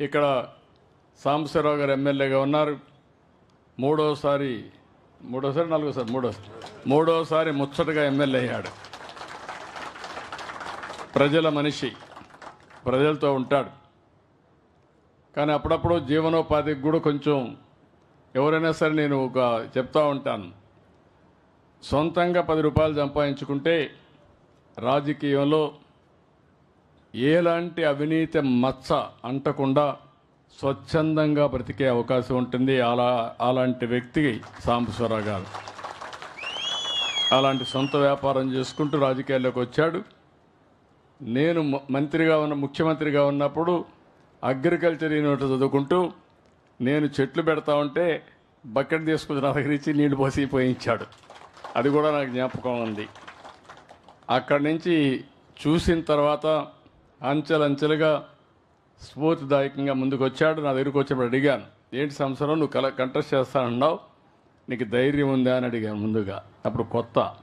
ఇక్కడ సాంబశివరావు గారు ఎమ్మెల్యేగా ఉన్నారు. మూడోసారి మూడోసారి నాలుగోసారి మూడోసారి మూడోసారి ముచ్చటగా ఎమ్మెల్యే అయ్యాడు. ప్రజల మనిషి ప్రజలతో ఉంటాడు. కానీ అప్పుడప్పుడు జీవనోపాధికి కూడా కొంచెం ఎవరైనా సరే నేను ఒక చెప్తా ఉంటాను. సొంతంగా పది రూపాయలు సంపాదించుకుంటే రాజకీయంలో ఎలాంటి అవినీతి మచ్చ అంటకుండా స్వచ్ఛందంగా బ్రతికే అవకాశం ఉంటుంది. అలా అలాంటి వ్యక్తి సాంబశ్వరరావు గారు. అలాంటి సొంత వ్యాపారం చేసుకుంటూ రాజకీయాల్లోకి వచ్చాడు. నేను మ- మంత్రిగా ఉన్న ముఖ్యమంత్రిగా ఉన్నప్పుడు అగ్రికల్చర్ యూనివర్సిటీ చదువుకుంటూ నేను చెట్లు పెడతా ఉంటే బకెట్ తీసుకుని నా దగ్గర ఇచ్చి నీళ్ళు పోసి పోయించాడు. అది కూడా నాకు జ్ఞాపకం ఉంది. అక్కడి నుంచి చూసిన తర్వాత అంచెలంచెలుగా స్ఫూర్తిదాయకంగా ముందుకు వచ్చాడు నా దగ్గరికి వచ్చినప్పుడు అడిగాను ఏంటి సంవత్సరం నువ్వు కల కంటెస్ట్ చేస్తానన్నావు నీకు ధైర్యం ఉందా? అని అడిగాను ముందుగా. అప్పుడు కొత్త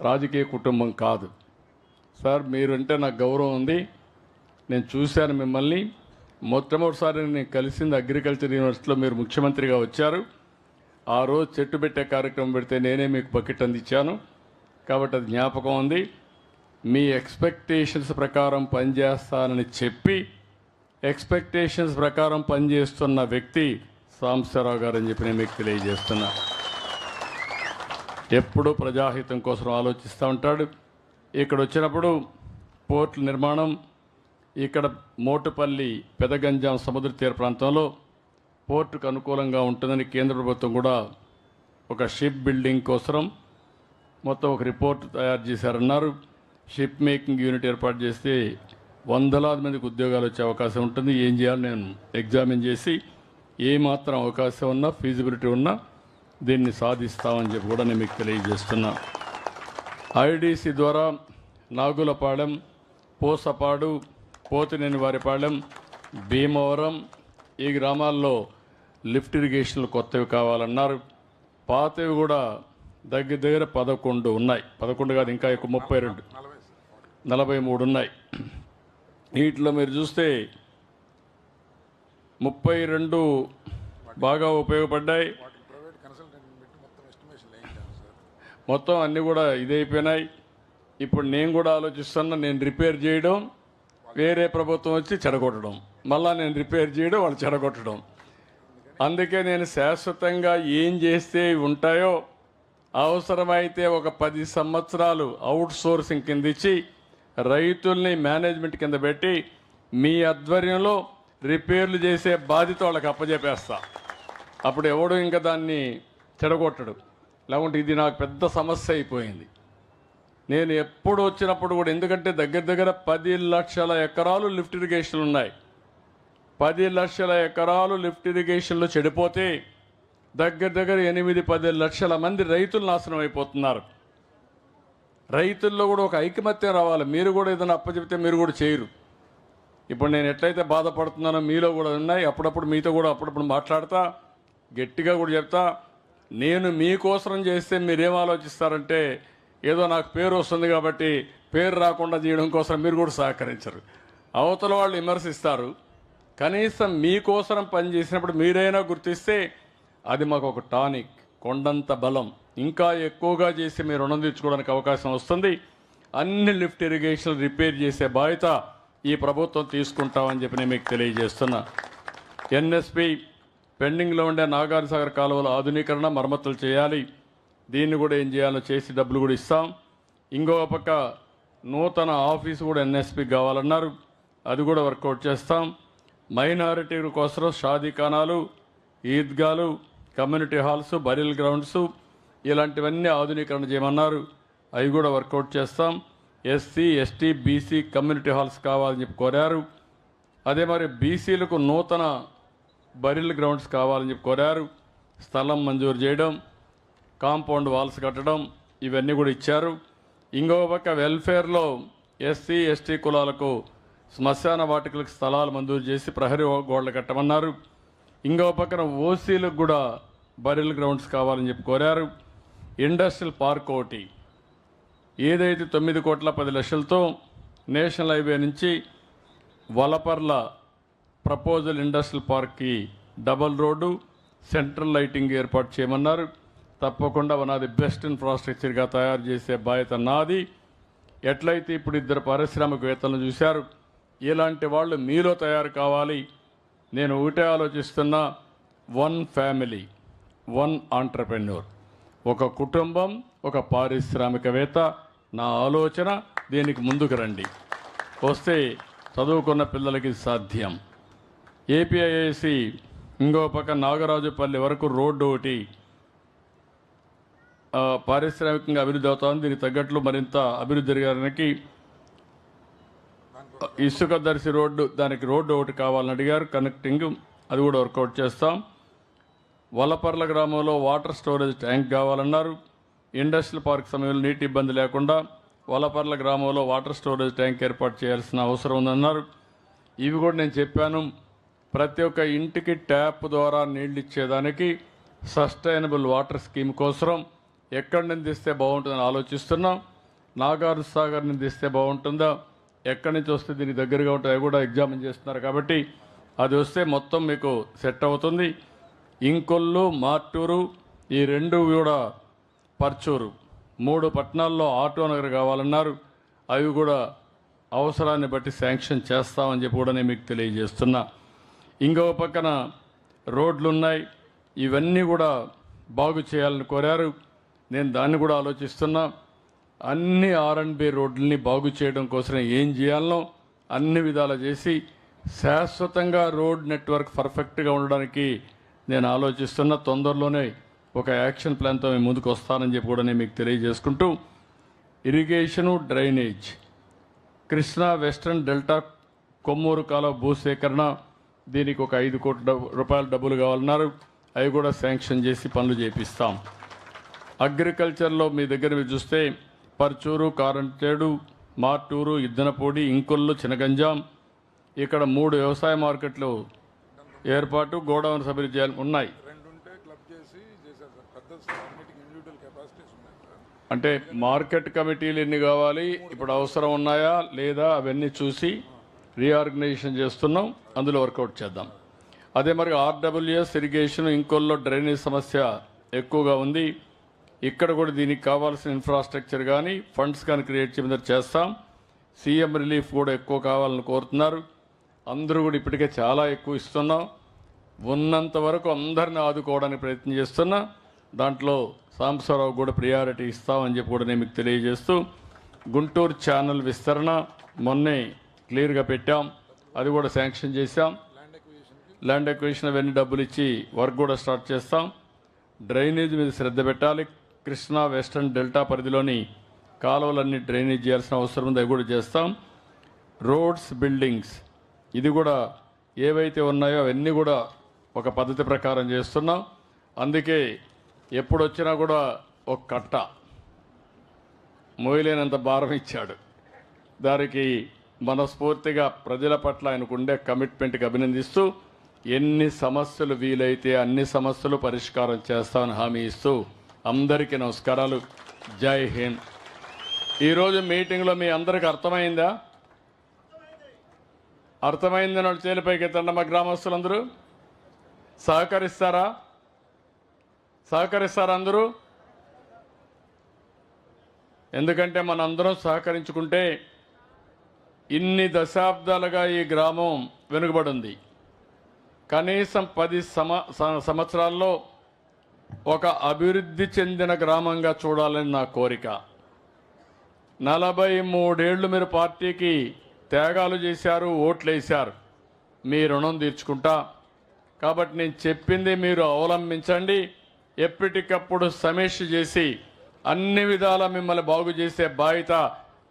రాజకీయ కుటుంబం కాదు. సార్ మీరంటే నాకు గౌరవం ఉంది. నేను చూశాను మిమ్మల్ని. మొట్టమొదటిసారి నేను కలిసింది అగ్రికల్చర్ యూనివర్సిటీలో మీరు ముఖ్యమంత్రిగా వచ్చారు. ఆ రోజు చెట్టు పెట్టే కార్యక్రమం పెడితే నేనే మీకు బకెట్ అందించాను. కాబట్టి అది జ్ఞాపకం ఉంది. మీ ఎక్స్పెక్టేషన్స్ ప్రకారం పనిచేస్తానని చెప్పి ఎక్స్పెక్టేషన్స్ ప్రకారం పనిచేస్తున్న వ్యక్తి సాంబశివరావు గారు అని చెప్పి నేను మీకు తెలియజేస్తున్నా. ఎప్పుడూ ప్రజాహితం కోసం ఆలోచిస్తూ ఉంటాడు. ఇక్కడ వచ్చినప్పుడు పోర్టుల నిర్మాణం ఇక్కడ మోటుపల్లి పెదగంజాం సముద్ర తీర ప్రాంతంలో పోర్టుకు అనుకూలంగా ఉంటుందని కేంద్ర ప్రభుత్వం కూడా ఒక షిప్ బిల్డింగ్ కోసం మొత్తం ఒక రిపోర్ట్ తయారు చేశారన్నారు. షిప్ మేకింగ్ యూనిట్ ఏర్పాటు చేస్తే వందలాది మందికి ఉద్యోగాలు వచ్చే అవకాశం ఉంటుంది. ఏం చేయాలి నేను ఎగ్జామిన్ చేసి ఏ మాత్రం అవకాశం ఉన్నా ఫీజిబిలిటీ ఉన్నా దీన్ని సాధిస్తామని చెప్పి కూడా నేను మీకు తెలియజేస్తున్నా. ఐడిసి ద్వారా నాగులపాలెం పూసపాడు పోతినేని వారిపాలెం భీమవరం ఈ గ్రామాల్లో లిఫ్ట్ ఇరిగేషన్లు కొత్తవి కావాలన్నారు. పాతవి కూడా దగ్గర దగ్గర పదకొండు ఉన్నాయి. పదకొండు కాదు ఇంకా ఎక్కువ ముప్పై రెండు. నలభై మూడు ఉన్నాయి వీటిలో మీరు చూస్తే ముప్పై రెండు బాగా ఉపయోగపడ్డాయి. మొత్తం మొత్తం అన్నీ కూడా ఇదైపోయినాయి ఇప్పుడు నేను కూడా ఆలోచిస్తున్నా నేను రిపేర్ చేయడం వేరే ప్రభుత్వం వచ్చి చెడగొట్టడం. మళ్ళా నేను రిపేర్ చేయడం వాళ్ళు చెడగొట్టడం. అందుకే నేను శాశ్వతంగా ఏం చేస్తే ఉంటాయో అవసరమైతే ఒక పది సంవత్సరాలు అవుట్ సోర్సింగ్ కింద ఇచ్చి రైతుల్ని మేనేజ్మెంట్ కింద పెట్టి మీ ఆధ్వర్యంలో రిపేర్లు చేసే బాధ్యత వాళ్ళకి అప్పజెప్పేస్తా అప్పుడు ఎవడు ఇంకా దాన్ని చెడగొట్టడు. లేకుంటే ఇది నాకు పెద్ద సమస్య అయిపోయింది. నేను ఎప్పుడు వచ్చినప్పుడు కూడా ఎందుకంటే దగ్గర దగ్గర పది లక్షల ఎకరాలు లిఫ్ట్ ఇరిగేషన్లు ఉన్నాయి. పది లక్షల ఎకరాలు లిఫ్ట్ ఇరిగేషన్లు చెడిపోతే దగ్గర దగ్గర ఎనిమిది పది లక్షల మంది రైతులు నాశనం అయిపోతున్నారు. రైతుల్లో కూడా ఒక ఐకమత్యం రావాలి. మీరు కూడా ఏదైనా అప్పచెప్తే మీరు కూడా చేయరు. ఇప్పుడు నేను ఎట్లయితే బాధపడుతున్నానో మీలో కూడా ఉన్నాయి. అప్పుడప్పుడు మీతో కూడా అప్పుడప్పుడు మాట్లాడతా గట్టిగా కూడా చెప్తా. నేను మీకోసం చేస్తే మీరేం ఆలోచిస్తారంటే ఏదో నాకు పేరు వస్తుంది కాబట్టి పేరు రాకుండా చేయడం కోసం మీరు కూడా సహకరించరు. అవతల వాళ్ళు విమర్శిస్తారు. కనీసం మీకోసం పని చేసినప్పుడు మీరైనా గుర్తిస్తే అది మాకు ఒక టానిక్ కొండంత బలం. ఇంకా ఎక్కువగా చేసి మీరు రుణం తీర్చుకోవడానికి అవకాశం వస్తుంది. అన్ని లిఫ్ట్ ఇరిగేషన్ రిపేర్ చేసే బాధ్యత ఈ ప్రభుత్వం తీసుకుంటామని చెప్పి నేను మీకు తెలియజేస్తున్నా. ఎన్ఎస్పి పెండింగ్లో ఉండే నాగార్జున సాగర్ కాలువల ఆధునీకరణ మరమ్మతులు చేయాలి. దీన్ని కూడా ఏం చేయాలో చేసి డబ్బులు కూడా ఇస్తాం. ఇంకో పక్క నూతన ఆఫీసు కూడా ఎన్ఎస్పి కావాలన్నారు. అది కూడా వర్కౌట్ చేస్తాం. మైనారిటీల కోసం షాదీఖానాలు ఈద్గాలు కమ్యూనిటీ హాల్స్ బరిల్ గ్రౌండ్స్ ఇలాంటివన్నీ ఆధునీకరణ చేయమన్నారు. అవి కూడా వర్కౌట్ చేస్తాం. SC ST BC community halls కావాలని చెప్పి కోరారు. అదే మరి బీసీలకు నూతన బరిల్ గ్రౌండ్స్ కావాలని చెప్పి కోరారు. స్థలం మంజూరు చేయడం కాంపౌండ్ వాల్స్ కట్టడం ఇవన్నీ కూడా ఇచ్చారు. ఇంకో పక్క వెల్ఫేర్లో ఎస్సీ ఎస్టీ కులాలకు శ్మశాన వాటికలకు స్థలాలు మంజూరు చేసి ప్రహరీ గోడలు కట్టమన్నారు. ఇంకో పక్కన ఓసీలకు కూడా బరిల్ గ్రౌండ్స్ కావాలని చెప్పి కోరారు. ఇండస్ట్రియల్ పార్క్ ఒకటి. ఏదైతే తొమ్మిది కోట్ల పది లక్షలతో నేషనల్ హైవే నుంచి వలపర్ల ప్రపోజల్ ఇండస్ట్రియల్ పార్క్కి డబల్ రోడ్డు సెంట్రల్ లైటింగ్ ఏర్పాటు చేయమన్నారు. తప్పకుండా నాది బెస్ట్ ఇన్ఫ్రాస్ట్రక్చర్గా తయారు చేసే బాధ్యత నాది. ఎట్లయితే ఇప్పుడు ఇద్దరు పారిశ్రామికవేత్తలను చూశారు ఇలాంటి వాళ్ళు మీలో తయారు కావాలి. నేను ఒకటే ఆలోచిస్తున్నా వన్ ఫ్యామిలీ వన్ ఆంటర్ప్రెన్యూర్. ఒక కుటుంబం ఒక పారిశ్రామికవేత్త. నా ఆలోచన దీనికి ముందుకు రండి. వస్తే చదువుకున్న పిల్లలకి సాధ్యం. ఏపీఐఏసి ఇంకో పక్క నాగరాజుపల్లి వరకు రోడ్డు ఒకటి పారిశ్రామికంగా అభివృద్ధి అవుతుంది. దీనికి తగ్గట్లు మరింత అభివృద్ధి జరగడానికి ఇసుక దర్శి రోడ్డు దానికి రోడ్డు ఒకటి కావాలని అడిగారు. కనెక్టింగ్ అది కూడా వర్కౌట్ చేస్తాం. వలపర్ల గ్రామంలో వాటర్ స్టోరేజ్ ట్యాంక్ కావాలన్నారు. ఇండస్ట్రియల్ పార్క్ సమయంలో నీటి ఇబ్బంది లేకుండా వలపర్ల గ్రామంలో వాటర్ స్టోరేజ్ ట్యాంక్ ఏర్పాటు చేయాల్సిన అవసరం ఉందన్నారు. ఇవి కూడా నేను చెప్పాను. ప్రతి ఒక్క ఇంటికి ట్యాప్ ద్వారా నీళ్ళు ఇచ్చేదానికి సస్టైనబుల్ వాటర్ స్కీమ్ కోసం ఎక్కడి నుంచి తీస్తే బాగుంటుందని ఆలోచిస్తున్నాం. నాగార్జు సాగర్ నుంచి తీస్తే బాగుంటుందా? ఎక్కడి నుంచి వస్తే దీనికి దగ్గరగా ఉంటాయో కూడా ఎగ్జామిన్ చేస్తున్నారు కాబట్టి అది వస్తే మొత్తం మీకు సెట్ అవుతుంది. ఇంకొల్లు మార్టూరు ఈ రెండు కూడా పర్చూరు. మూడు పట్టణాల్లో ఆటో నగర్ కావాలన్నారు. అవి కూడా అవసరాన్ని బట్టి శాంక్షన్ చేస్తామని చెప్పి కూడా నేను మీకు తెలియజేస్తున్నా. ఇంకో పక్కన రోడ్లు ఉన్నాయి ఇవన్నీ కూడా బాగు చేయాలని కోరారు. నేను దాన్ని కూడా ఆలోచిస్తున్నా. అన్ని ఆర్ అండ్ బి రోడ్లని బాగు చేయడం కోసం ఏం చేయాలనో అన్ని విధాలు చేసి శాశ్వతంగా రోడ్ నెట్వర్క్ పర్ఫెక్ట్గా ఉండడానికి నేను ఆలోచిస్తున్న తొందరలోనే ఒక యాక్షన్ ప్లాన్తో మేము ముందుకు వస్తానని చెప్పి కూడా నేను మీకు తెలియజేసుకుంటూ irrigation drainage Krishna western delta Kommuru కాలువ భూసేకరణ దీనికి ఒక ఐదు కోట్ల రూపాయల డబ్బులు కావాలన్నారు. అవి కూడా శాంక్షన్ చేసి పనులు చేపిస్తాం. అగ్రికల్చర్లో మీ దగ్గర మీరు చూస్తే పర్చూరు కారంచేడు మార్టూరు ఇద్దనపూడి ఇంకొల్లు చినగంజాం ఇక్కడ మూడు వ్యవసాయ మార్కెట్లు ఏర్పాటు గోడౌన్ సభ్యులు చేయాలి ఉన్నాయి అంటే మార్కెట్ కమిటీలు ఎన్ని కావాలి ఇప్పుడు అవసరం ఉన్నాయా లేదా అవన్నీ చూసి రీఆర్గనైజేషన్ చేస్తున్నాం అందులో వర్కౌట్ చేద్దాం. అదే మరి ఆర్డబ్ల్యూఎస్ ఇరిగేషన్ ఇంకోల్లో డ్రైనేజ్ సమస్య ఎక్కువగా ఉంది. ఇక్కడ కూడా దీనికి కావాల్సిన ఇన్ఫ్రాస్ట్రక్చర్ కానీ ఫండ్స్ కానీ క్రియేట్ చేయడం చేస్తాం. సీఎం రిలీఫ్ కూడా ఎక్కువ కావాలని కోరుతున్నారు. అందరూ కూడా ఇప్పటికే చాలా ఎక్కువ ఇస్తున్నాం. ఉన్నంత వరకు అందరిని ఆదుకోవడానికి ప్రయత్నం చేస్తున్నా. దాంట్లో సాంబశివరావు కూడా ప్రియారిటీ ఇస్తామని చెప్పి కూడా నేను మీకు తెలియజేస్తూ గుంటూరు ఛానల్ విస్తరణ మొన్నే క్లియర్గా పెట్టాం. అది కూడా శాంక్షన్ చేశాం. ల్యాండ్ ఎక్విజిషన్ అవన్నీ డబ్బులు ఇచ్చి వర్క్ కూడా స్టార్ట్ చేస్తాం. డ్రైనేజ్ మీద శ్రద్ధ పెట్టాలి. కృష్ణా వెస్టర్న్ డెల్టా పరిధిలోని కాలువలన్నీ డ్రైనేజ్ చేయాల్సిన అవసరం ఉంది. అది కూడా చేస్తాం. రోడ్స్ బిల్డింగ్స్ ఇది కూడా ఏవైతే ఉన్నాయో అవన్నీ కూడా ఒక పద్ధతి ప్రకారం చేస్తున్నాం. అందుకే ఎప్పుడు వచ్చినా కూడా ఒక కట్ట మోయలేనంత భారం ఇచ్చాడు. దానికి మనస్ఫూర్తిగా ప్రజల పట్ల ఆయనకు ఉండే కమిట్మెంట్కి అభినందిస్తూ ఎన్ని సమస్యలు వీలైతే అన్ని సమస్యలు పరిష్కారం చేస్తామని హామీ ఇస్తూ అందరికీ నమస్కారాలు. జై హింద్. ఈరోజు మీటింగ్లో మీ అందరికి అర్థమైందా? అర్థమైందని వాళ్ళు చేలిపైకి ఎత్తండి మా గ్రామస్తులందరూ. సహకరిస్తారా? సహకరిస్తారా అందరూ? ఎందుకంటే మనందరం సహకరించుకుంటే ఇన్ని దశాబ్దాలుగా ఈ గ్రామం వెనుకబడి ఉంది కనీసం పది సమ స- సంవత్సరాల్లో ఒక అభివృద్ధి చెందిన గ్రామంగా చూడాలని నా కోరిక. నలభై మూడేళ్ళు మీరు పార్టీకి త్యాగాలు చేశారు ఓట్లు వేశారు మీ రుణం తీర్చుకుంటా కాబట్టి నేను చెప్పింది మీరు అవలంబించండి. ఎప్పటికప్పుడు సమీక్ష చేసి అన్ని విధాల మిమ్మల్ని బాగు చేసే బాధ్యత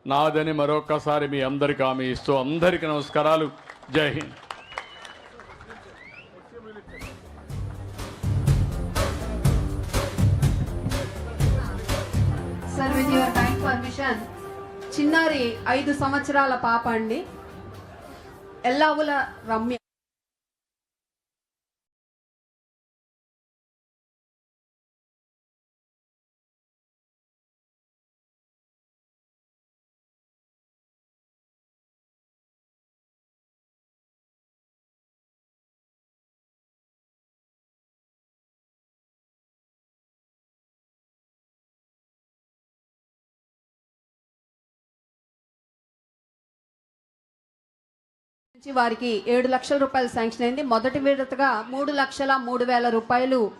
నాదని మరొకసారి మీ అందరికీ హామీ ఇస్తూ అందరికీ నమస్కారాలు. Jai Hind. Sir with your permission చిన్నారి ఐదు సంవత్సరాల పాప అండి. ఎల్లావుల రమ్య. నుంచి వారికి ఏడు లక్షల రూపాయలు శాంక్షన్ అయింది. మొదటి విడతగా మూడు లక్షల మూడు వేల రూపాయలు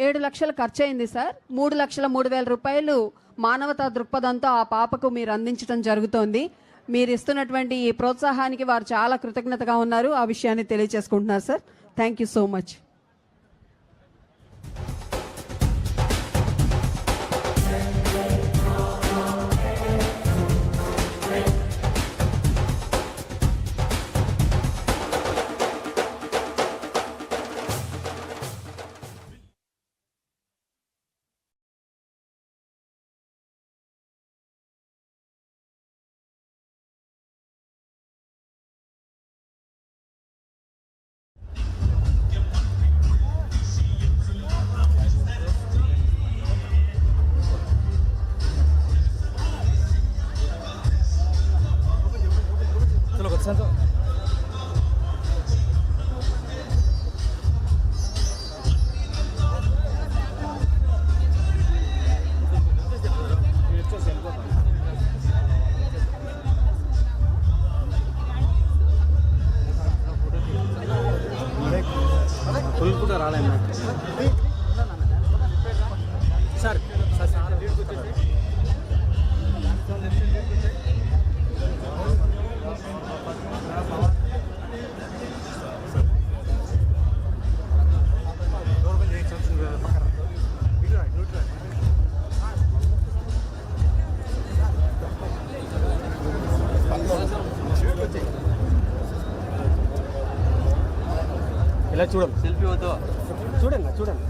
ఏడు లక్షలు ఖర్చు అయింది సార్. మూడు లక్షల మూడు వేల రూపాయలు మానవతా దృక్పథంతో ఆ పాపకు మీరు అందించడం జరుగుతోంది. మీరు ఇస్తున్నటువంటి ఈ ప్రోత్సాహానికి వారు చాలా కృతజ్ఞతగా ఉన్నారు. ఆ విషయాన్ని తెలియజేసుకుంటున్నారు sir. Thank you so much full కూడా రాలేదు సార్ ఇలా చూడండి సెల్ఫీ వద్దు చూడండి చూడండి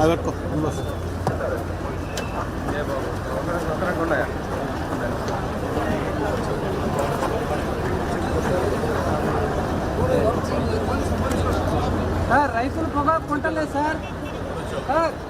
అది పెట్టుకో होटल है सर। हाँ।